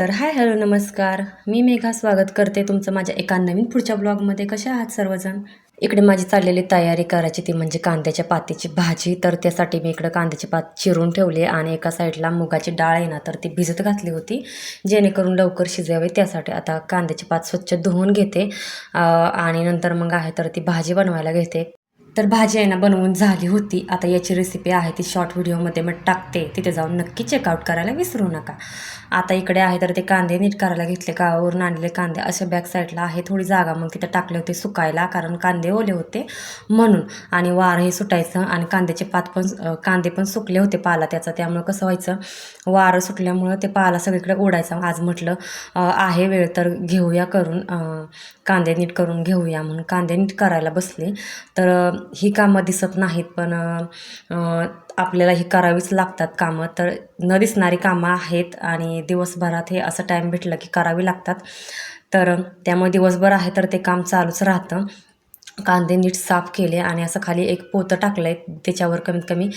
तर hi hello नमस्कार. मी मेघा स्वागत करते तुमचं माझ्या एका नवीन पुढच्या ब्लॉगमध्ये. कशा आहात सर्वजण? इकडे माझी चाललेली तयारी करायची ती म्हणजे कांद्याच्या पातीची भाजी. तर त्यासाठी मी इकडं कांद्याची पात चिरून ठेवली आणि एका साईडला मुगाची डाळ आहे ना तर ती भिजत घातली होती. जेणेकरून लवकर शिजावी त्यासाठी आता कांद्याची पात स्वच्छ धुवून घेते. आणि नंतर मग आहे तर ती भाजी बनवायला घेते. तर भाजी आहे ना बनवून झाली होती. आता याची रेसिपी आहे ती शॉर्ट व्हिडिओमध्ये मग टाकते. तिथे जाऊन नक्की चेकआउट करायला विसरू नका. आता इकडे आहे तर ते कांदे नीट करायला घेतले गावावरून आणले कांदे. असे बॅक साईडला आहे थोडी जागा मग तिथं टाकले होते सुकायला कारण कांदे ओले होते म्हणून. आणि वार हे सुटायचं आणि कांद्याचे पात पण कांदे पण सुकले होते पाला त्याचा. त्यामुळं कसं व्हायचं? वारं सुटल्यामुळं ते पाला सगळीकडे ओढायचा. आज म्हटलं आहे वेळ तर घेऊया करून कांदे नीट करून घेऊया म्हणून कांदे नीट करायला बसले. तर ही कामं दिसत नाहीत पण आपल्याला ही करावीच लागतात कामं. तर न दिसणारी कामं आहेत आणि दिवसभरात हे असं टाईम भेटलं की करावी लागतात. तर त्यामुळे दिवसभर आहे तर ते काम चालूच राहतं. कांदे नीट साफ केले आणि असं खाली एक पोतं टाकलं आहे त्याच्यावर कमीत कमी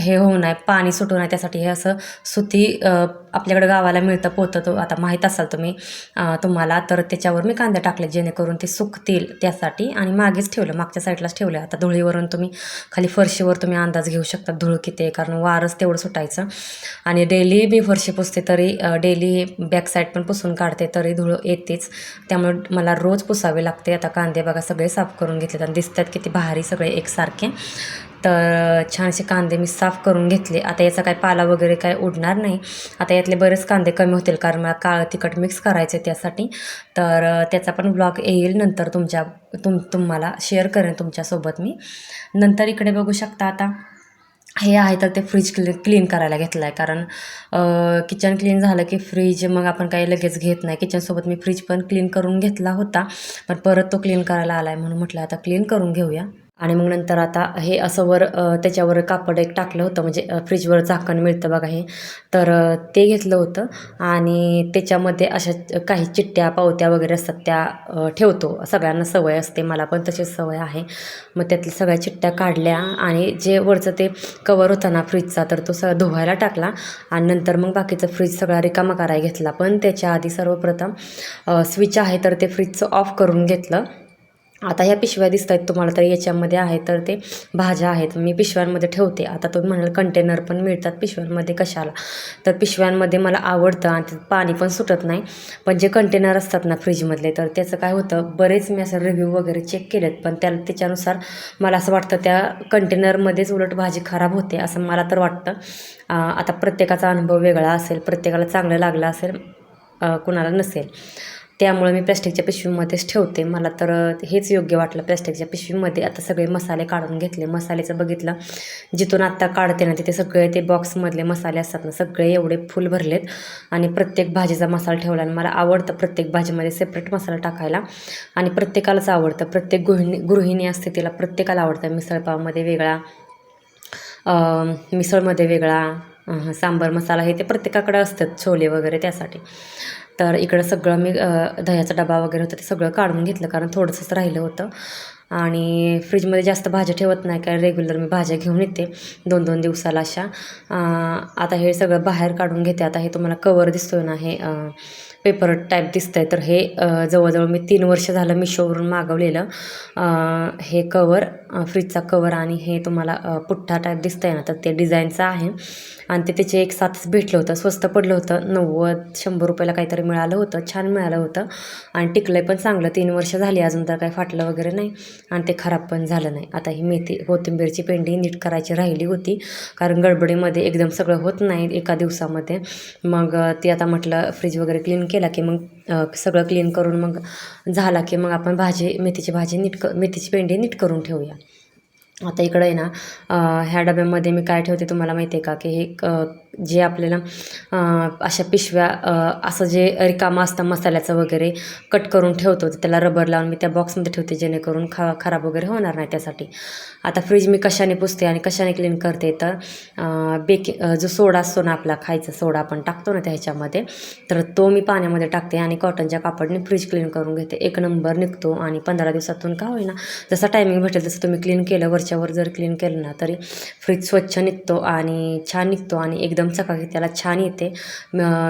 हे होऊ नये पाणी सुटू नये त्यासाठी हे असं सुती आपल्याकडे गावाला मिळतं पोतं तो आता माहीत असाल तुम्ही. तुम्हाला तर त्याच्यावर मी कांदे टाकले जेणेकरून ते सुकतील त्यासाठी. आणि मागेच ठेवलं मागच्या साईडलाच ठेवलं. आता धुळीवरून तुम्ही खाली फरशीवर तुम्ही अंदाज घेऊ शकता धूळ किती आहे कारण वारच तेवढं सुटायचं. आणि डेली मी फरशी पुसते तरी डेली बॅक साईड पण पुसून काढते तरी धुळ येतेच. त्यामुळे मला रोज पुसावे लागते. आता कांदे बघा सगळे साफ करून घेतले आणि दिसतात किती भारी सगळे एकसारखे. तर छानसे कांदे मी साफ करून घेतले. आता याचा काय पाला वगैरे काय उडणार नाही. आता यातले बरेच कांदे कमी होतील कारण मला काळं तिखट मिक्स करायचे त्यासाठी. तर त्याचा पण ब्लॉग येईल नंतर तुमच्या तुम तुम्हाला शेअर करेन तुमच्यासोबत मी. नंतर इकडे बघू शकता आता. हे आहे तर ते फ्रीज क्ली क्लीन करायला घेतलं आहे कारण किचन क्लीन झालं की फ्रीज मग आपण काही लगेच घेत नाही. किचनसोबत मी फ्रीज पण क्लीन करून घेतला होता. पण परत तो क्लीन करायला आला आहे म्हणून म्हटलं आता क्लीन करून घेऊया. आणि मग नंतर आता हे असं वर त्याच्यावर कापड एक टाकलं होतं म्हणजे फ्रीजवर झाकण मिळतं बघा हे. तर ते घेतलं होतं आणि त्याच्यामध्ये अशा काही चिठ्ठ्या पावत्या वगैरे असतात त्या ठेवतो. सगळ्यांना सवय असते मला पण तशीच सवय आहे. मग त्यातल्या सगळ्या चिठ्ठ्या काढल्या आणि जे वरचं ते कवर होता ना फ्रीजचा तर तो सगळा धुवायला टाकला आणि नंतर मग बाकीचं फ्रीज सगळा रिकामा करायला घेतला. पण त्याच्या आधी सर्वप्रथम स्विच आहे तर ते फ्रीजचं ऑफ करून घेतलं. आता ह्या पिशव्या दिसत आहेत तुम्हाला तर याच्यामध्ये आहे तर ते भाज्या आहेत मी पिशव्यांमध्ये ठेवते. आता तुम्ही म्हणाल कंटेनर पण मिळतात पिशव्यांमध्ये कशाला. तर पिशव्यांमध्ये मला आवडतं आणि त्यात पाणी पण सुटत नाही. पण जे कंटेनर असतात ना फ्रीजमधले तर त्याचं काय होतं बरेच मी असं रिव्ह्यू वगैरे चेक केलेत पण त्या त्याच्यानुसार मला असं वाटतं त्या कंटेनरमध्येच उलट भाजी खराब होते असं मला तर वाटतं. आता प्रत्येकाचा अनुभव वेगळा असेल प्रत्येकाला चांगलं लागलं असेल कुणाला नसेल. त्यामुळे मी प्लॅस्टिकच्या पिशवीमध्येच ठेवते. मला तर हेच योग्य वाटलं प्लॅस्टिकच्या पिशवीमध्ये. आता सगळे मसाले काढून घेतले. मसाल्याचं बघितलं. जिथून आत्ता काढते ना तिथे सगळे ते बॉक्समधले मसाले असतात ना सगळे एवढे फुल भरलेत. आणि प्रत्येक भाजीचा मसाला ठेवला आणि मला आवडतं प्रत्येक भाजीमध्ये सेपरेट मसाला टाकायला. आणि प्रत्येकालाच आवडतं. प्रत्येक गृहिणी गृहिणी असते तिला प्रत्येकाला आवडतं. मिसळपावमध्ये वेगळा मिसळमध्ये वेगळा सांबार सांबर मसाला हे ते प्रत्येकाकडे असतात छोले वगैरे त्यासाठी. तर इकडं सगळं मी दह्याचा डबा वगैरे होता ते सगळं काढून घेतलं कारण थोडंसंच राहिलं होतं. आणि फ्रीजमध्ये जास्त भाज्या ठेवत नाही कारण रेग्युलर मी भाज्या घेऊन येते दोन दोन दिवसाला अशा. आता हे सगळं बाहेर काढून घेते आता हे तुम्हाला कवर दिसतोय ना हे पेपर टाईप दिसतंय. तर हे जवळजवळ मी तीन वर्ष झालं मिशोवरून मागवलेलं. हे कवर फ्रीजचा कवर आणि हे तुम्हाला पुठ्ठा टाईप दिसतंय ना तर ते डिझाईनचं आहे. आणि ते त्याचे एक साथच भेटलं होतं स्वस्त पडलं होतं. नव्वद शंभर रुपयाला काहीतरी मिळालं होतं छान मिळालं होतं. आणि टिकलं पण चांगलं तीन वर्ष झाली अजून तर काही फाटलं वगैरे नाही. आणि ते खराब पण झालं नाही. आता ही मेथी कोथिंबीरची पेंडी नीट करायची राहिली होती. कारण गडबडीमध्ये एकदम सगळं होत नाही एका दिवसामध्ये. मग ती आता म्हटलं फ्रीज वगैरे क्लीन केला की मग सगळं क्लीन करून मग झाला की मग आपण भाजी मेथीची भाजी नीट क मेथीची पेंडी नीट करून ठेवूया. आता इकडं आहे ना ह्या डब्यामध्ये मी काय ठेवते तुम्हाला माहिती आहे का की हे जे आपल्याला अशा पिशव्या असं जे रिकामं असतं मसाल्याचं वगैरे कट करून ठेवतो त्याला रबर लावून मी त्या बॉक्समध्ये ठेवते जेणेकरून खा खराब वगैरे होणार नाही त्यासाठी. आता फ्रीज मी कशाने पुसते आणि कशाने क्लीन करते तर बेकिंग जो सोडा असतो ना आपला खायचा सोडा आपण टाकतो ना त्या ह्याच्यामध्ये तर तो मी पाण्यामध्ये टाकते आणि कॉटनच्या कापडने फ्रीज क्लीन करून घेते. एक नंबर निघतो आणि पंधरा दिवसातून का होईना जसा टायमिंग भेटेल तसं तुम्ही क्लीन केलं वरच्यावर जर क्लीन केलं ना तरी फ्रीज स्वच्छ निघतो आणि छान निघतो आणि एकदम चकाकी त्याला छान येते.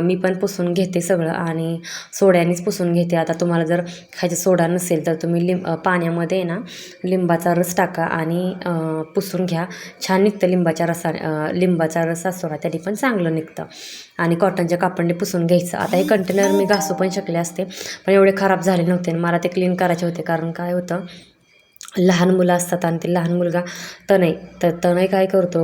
मी पण पुसून घेते सगळं आणि सोड्यानेच पुसून घेते. आता तुम्हाला जर खायचं सोडा नसेल तर तुम्ही लिंब पाण्यामध्ये ना लिंबाचा रस टाका आणि पुसून घ्या. छान निघतं लिंबाच्या रसा लिंबाचा रस असतो ना त्याने पण चांगलं निघतं. आणि कॉटनच्या कापडने पुसून घ्यायचं. आता हे कंटेनर मी घासू पण शकले असते पण एवढे खराब झाले नव्हते आणि मला ते क्लीन करायचे होते. कारण काय होतं लहान मुलं असतात आणि ते लहान मुलगा तनय. तर तनय काय करतो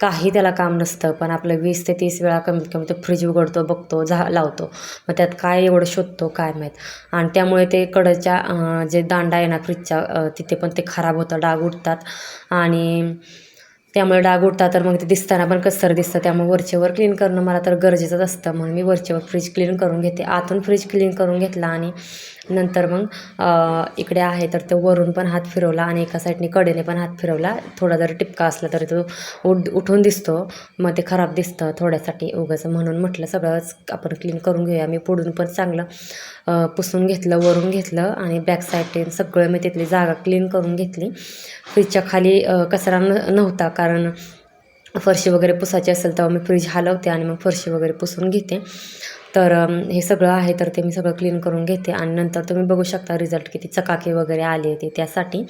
काही त्याला काम नसतं पण आपलं वीस ते तीस वेळा कमीत कमी तो फ्रीज उघडतो बघतो झा लावतो. मग त्यात काय एवढं शोधतो काय माहीत. आणि त्यामुळे ते कडच्या जे दांडा आहे ना फ्रीजच्या तिथे पण ते खराब होतं डाग उठतात आणि त्यामुळे डाग उठतात तर मग ते दिसताना पण कसर दिसतं. त्यामुळे वरचेवर क्लीन करणं मला तर गरजेचंच असतं. म्हणून मी वरचेवर फ्रीज क्लीन करून घेते. आतून फ्रीज क्लीन करून घेतला आणि नंतर मग इकडे आहे तर ते वरून पण हात फिरवला आणि एका साईडने कडेने पण हात फिरवला. थोडा जर टिपका असला तरी तो उठ उठून दिसतो. मग ते खराब दिसतं थोड्यासाठी उगाच. म्हणून म्हटलं सगळंच आपण क्लीन करून घेऊया. मी पुढून पण चांगलं पुसून घेतलं वरून घेतलं आणि बॅक साईडने सगळं मी तिथली जागा क्लीन करून घेतली. फ्रीजच्या खाली कचरा न नव्हता कारण फरशी वगैरे पुसायची असेल तेव्हा मी फ्रीज हलवते आणि मग फरशी वगैरे पुसून घेते. तर हे सगळं आहे तर ते मी सगळं क्लीन करून घेते आणि नंतर तुम्ही बघू शकता रिझल्ट किती चकाकी वगैरे आली होती त्यासाठी.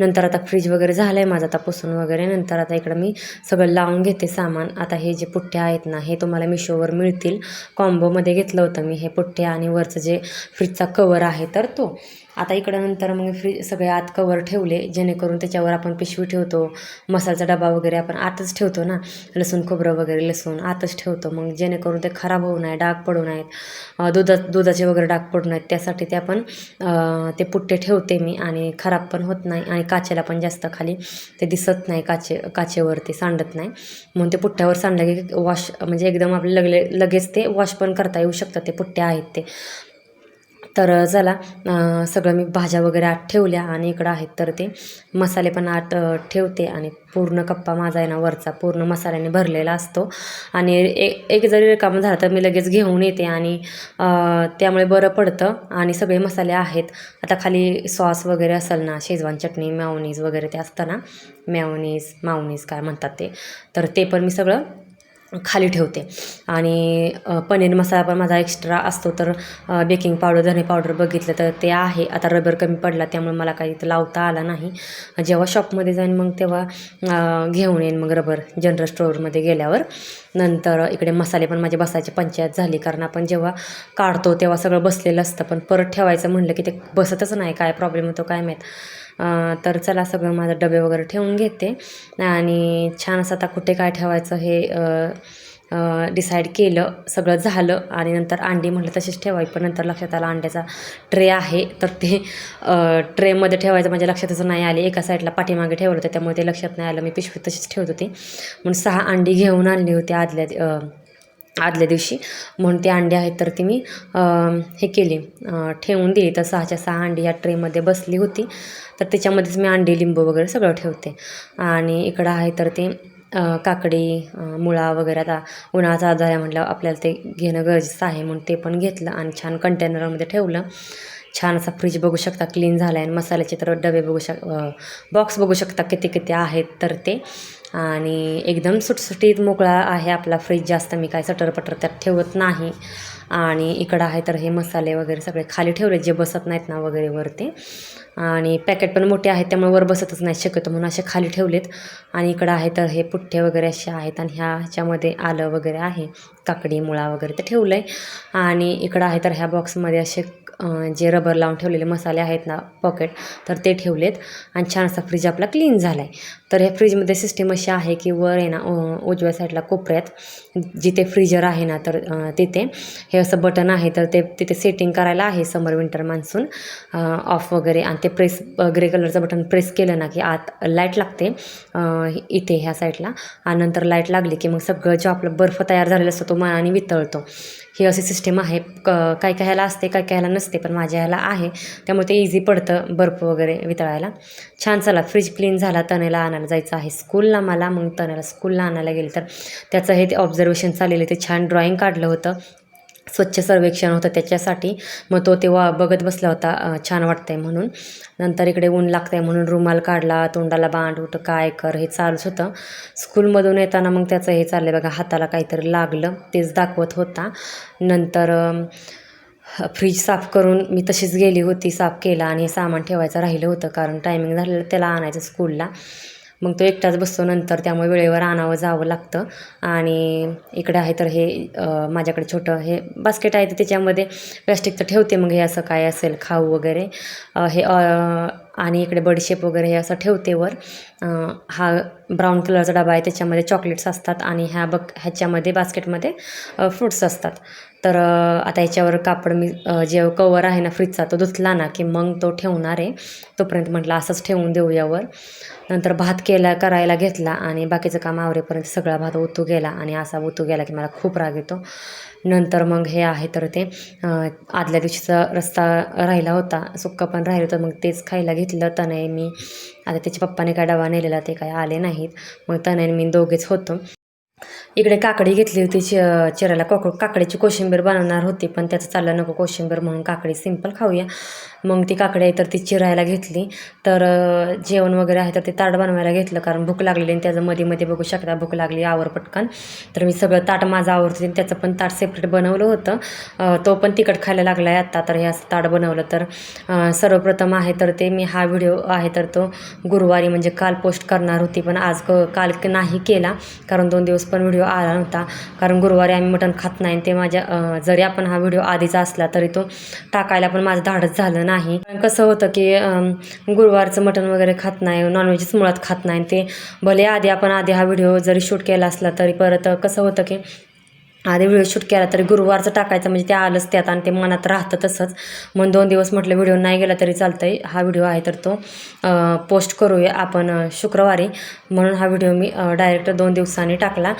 नंतर आता फ्रीज वगैरे झालं आहे माझं आता पुसून वगैरे. नंतर आता इकडं मी सगळं लावून घेते सामान. आता हे जे पुठ्ठे आहेत ना हे तुम्हाला मिशोवर मिळतील. कॉम्बोमध्ये घेतलं होतं मी हे पुठ्ठे आणि वरचं जे फ्रीजचा कवर आहे तर तो. आता इकडं नंतर मग फ्रीज सगळे आत कवर ठेवले जेणेकरून त्याच्यावर आपण पिशवी ठेवतो मसाल्याचा डबा वगैरे आपण आतच ठेवतो ना लसूण खोबरं वगैरे लसूण आतच ठेवतो. मग जेणेकरून ते खराब होऊ नये डाग पडू नयेत. दुधा दुधाचे वगैरे डाग पडू नयेत. त्यासाठी ते आपण ते पुट्टे ठेवते मी आणि खराब पण होत नाही आणि काचेला पण जास्त खाली ते दिसत नाही काचे काचेवरती सांडत नाही. म्हणून ते पुट्ट्यावर सांडलं की वॉश म्हणजे एकदम आपले लगले लगेच ते वॉश पण करता येऊ शकतात. ते पुट्टे आहेत ते. तर चला सगळं मी भाज्या वगैरे आत ठेवल्या आणि इकडं आहेत तर ते मसाले पण आत ठेवते आणि पूर्ण कप्पा माझा आहे ना वरचा पूर्ण मसाल्याने भरलेला असतो. आणि एक एक जरी रिकामं झालं तर मी लगेच घेऊन येते आणि त्यामुळे बरं पडतं आणि सगळे मसाले आहेत. आता खाली सॉस वगैरे असेल ना शेजवान चटणी मॅवनीज वगैरे ते असतं ना मॅवनीज मावनीज काय म्हणतात ते तर ते पण मी सगळं खाली ठेवते. आणि पनीर मसाला पण माझा एक्स्ट्रा असतो तर बेकिंग पावडर धने पावडर बघितलं तर ते आहे. आता रबर कमी पडला त्यामुळे मला काही इथं लावता आला नाही. जेव्हा शॉपमध्ये जाईन मग तेव्हा घेऊन येईन मग रबर जनरल स्टोअरमध्ये गेल्यावर. नंतर इकडे मसाले पण माझे बसायची पंचायत झाली. कारण आपण जेव्हा काढतो तेव्हा सगळं बसलेलं असतं. पण परत ठेवायचं म्हणलं की ते बसतच नाही. काय प्रॉब्लेम होतो काय माहीत? तर चला सगळं माझं डबे वगैरे ठेवून घेते. आणि छान असं आता कुठे काय ठेवायचं हे डिसाईड केलं सगळं झालं. आणि नंतर अंडी म्हटलं तशीच ठेवायची पण नंतर लक्षात आला अंड्याचा ट्रे आहे. तर ते ट्रेमध्ये ठेवायचं म्हणजे माझ्या लक्षातच नाही आले. एका साईडला पाठीमागे ठेवलं होतं त्यामुळे ते लक्षात नाही आलं. मी पिशवी तशीच ठेवत होती. म्हणून सहा अंडी घेऊन आणली होती आदल्या आदल्या दिवशी. म्हणून ते अंडे आहेत तर ती मी हे केली. ठेवून दिली. तर सहाच्या सहा अंडी या ट्रेमध्ये बसली होती. तर त्याच्यामध्येच मी अंडी लिंबू वगैरे सगळं ठेवते. आणि इकडं आहे तर ते काकडी मुळा वगैरे आता उन्हाचा आजार आहे म्हटलं आपल्याला ते घेणं गरजेचं आहे म्हणून ते पण घेतलं आणि छान कंटेनरमध्ये ठेवलं. छान असा फ्रीज बघू शकता क्लीन झाला आहे आणि मसाल्याचे तर डबे बघू शक बॉक्स बघू शकता किती किती आहेत तर ते. आणि एकदम सुटसुटीत मोकळा आहे आपला फ्रीज जास्त मी काय सटरपटर त्यात ठेवत नाही. आणि इकडं आहे तर हे मसाले वगैरे सगळे खाली ठेवले जे बसत नाहीत ना वगैरे वरती. आणि पॅकेट पण मोठे आहेत त्यामुळे वर बसतच नाही शक्यतो म्हणून असे खाली ठेवलेत. आणि इकडं आहे तर हे पुठ्ठे वगैरे असे आहेत आणि ह्या ह्याच्यामध्ये आलं वगैरे आहे काकडी मुळा वगैरे ते ठेवलं आहे आणि इकडं आहे तर ह्या बॉक्समध्ये असे जे रबर लावून ठेवलेले मसाले आहेत ना पॉकेट तर ते ठेवलेत. आणि छान असा फ्रीज आपला क्लीन झाला आहे तर ह्या फ्रीजमध्ये सिस्टीम अशी आहे की वर आहे ना उजव्या साईडला कोपऱ्यात जिथे फ्रीजर आहे ना तर तिथे हे असं बटन आहे तर ते तिथे सेटिंग करायला आहे समर विंटर मान्सून ऑफ वगैरे. आणि ते प्रेस ग्रे कलरचं बटन प्रेस केलं ना की आत लाइट लागते इथे ह्या साईडला आणि नंतर लाइट लागली की मग सगळं जो आपलं बर्फ तयार झालेला असतो तो मनाने वितळतो. ही अशी सिस्टीम आहे. क काय काय ह्याला असते काय काय ह्याला नसते पण माझ्या ह्याला आहे. त्यामुळे ते इझी पडतं बर्फ वगैरे वितळायला. छान चला फ्रीज क्लीन झाला तनेला आणायला जायचं आहे. स्कूलला मला मग तनेला स्कूलला आणायला गेले तर त्याचं हे ते ऑब्झर्वेशन चाललेलं ते छान ड्रॉईंग काढलं होतं. स्वच्छ सर्वेक्षण होतं त्याच्यासाठी. मग तो तेव्हा बघत बसला होता छान वाटतंय म्हणून. नंतर इकडे ऊन लागतंय म्हणून रुमाल काढला तोंडाला बांध उठ काय कर हे चालूच होतं. स्कूलमधून येताना मग त्याचं हे चाललं बघा हाताला काहीतरी लागलं तेच दाखवत होता. नंतर फ्रीज साफ करून मी तशीच गेली होती साफ केला आणि हे सामान ठेवायचं राहिलं होतं कारण टायमिंग झालेलं त्याला आणायचं स्कूलला. मग तो एकटाच बसतो नंतर त्यामुळे वेळेवर आणावं जावं लागतं. आणि इकडं आहे तर हे माझ्याकडे छोटं हे बास्केट आहे तर त्याच्यामध्ये प्लॅस्टिकचं ठेवते. मग हे असं काय असेल खाऊ वगैरे. हे आणि इकडे बडीशेप वगैरे हे असं ठेवते वर. हा ब्राऊन कलरचा डबा आहे त्याच्यामध्ये चॉकलेट्स असतात. आणि ह्या बक ह्याच्यामध्ये बास्केटमध्ये फ्रुट्स असतात. तर आता याच्यावर कापड मी जे कवर आहे ना फ्रीजचा तो धुतला ना की मग तो ठेवणार आहे. तोपर्यंत म्हटलं असंच ठेवून देऊ यावर. नंतर भात केला करायला घेतला आणि बाकीचं काम आवरेपर्यंत सगळा भात ओतू गेला आणि असा ओतू गेला की मला खूप राग येतो. नंतर मग हे आहे तर ते आदल्या दिवशीचा रस्ता राहिला होता सुक्का पण राहिलं होतं मग तेच खायला घेतलं तनय मी आता त्याच्या पप्पाने काय डबा नेलेला ते काय आले नाहीत. मग तनय मी दोघेच होतो. इकडे काकडी घेतली होती चि चिरायला कोक काकडीची कोशिंबीर बनवणार होती पण त्याचं चाललं नको कोशिंबीर म्हणून काकडी सिंपल खाऊया. मग ती काकडी आहे तर ती चिरायला घेतली. तर जेवण वगैरे आहे तर ते ताट बनवायला घेतलं कारण भूक लागलेली आणि त्याचं मध्ये मध्ये बघू शकता भूक लागली आवर पटकन. तर मी सगळं ताट माझं आवडते आणि त्याचं पण ताट सेपरेट बनवलं होतं. तो पण तिखट खायला लागला आहे आत्ता तर हे असं ताट बनवलं. तर सर्वप्रथम आहे तर ते मी हा व्हिडिओ आहे तर तो गुरुवारी म्हणजे काल पोस्ट करणार होती पण आज क काल नाही केला कारण दोन दिवस पण व्हिडिओ आला नव्हता. कारण गुरुवारी आम्ही मटण खात नाही ते माझ्या जरी आपण हा व्हिडिओ आधीचा असला तरी तो टाकायला पण माझं धाडच झालं नाही. पण कसं होतं की अं, गुरुवारचं मटण वगैरे खात नाही नॉनव्हेजच मुळात खात नाही. ते भले आधी आपण आधी हा व्हिडिओ जरी शूट केला असला तरी परत कसं होतं की आधी व्हिडिओ शूट केला तरी गुरुवारचं टाकायचं म्हणजे ते आलंच त्यात आणि ते मनात राहतं तसंच. म्हणून दोन दिवस म्हटलं व्हिडिओ नाही गेला तरी चालतं आहे हा व्हिडिओ आहे तर तो पोस्ट करूया आपण शुक्रवारी. म्हणून हा व्हिडिओ मी डायरेक्ट दोन दिवसांनी टाकला.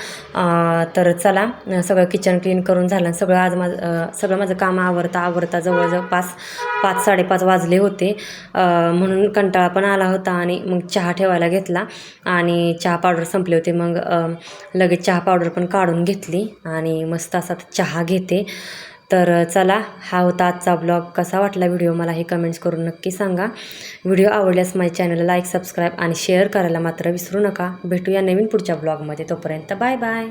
तर चला सगळं किचन क्लीन करून झालं सगळं आज माझं सगळं माझं काम आवरता आवरता जवळजवळ पाच पाच साडेपाच वाजले होते. म्हणून कंटाळा पण आला होता आणि मग चहा ठेवायला घेतला आणि चहा पावडर संपले होते. मग लगेच चहा पावडर पण काढून घेतली आणि आणि मस्त असा चहा घेते. तर चला हा होता आजचा ब्लॉग कसा वाटला व्हिडिओ मला हे कमेंट्स करून नक्की सांगा. व्हिडिओ आवडल्यास माझ्या चॅनलला लाईक सबस्क्राईब आणि शेअर करायला मात्र विसरू नका. भेटूया नवीन पुढच्या ब्लॉगमध्ये तोपर्यंत बाय बाय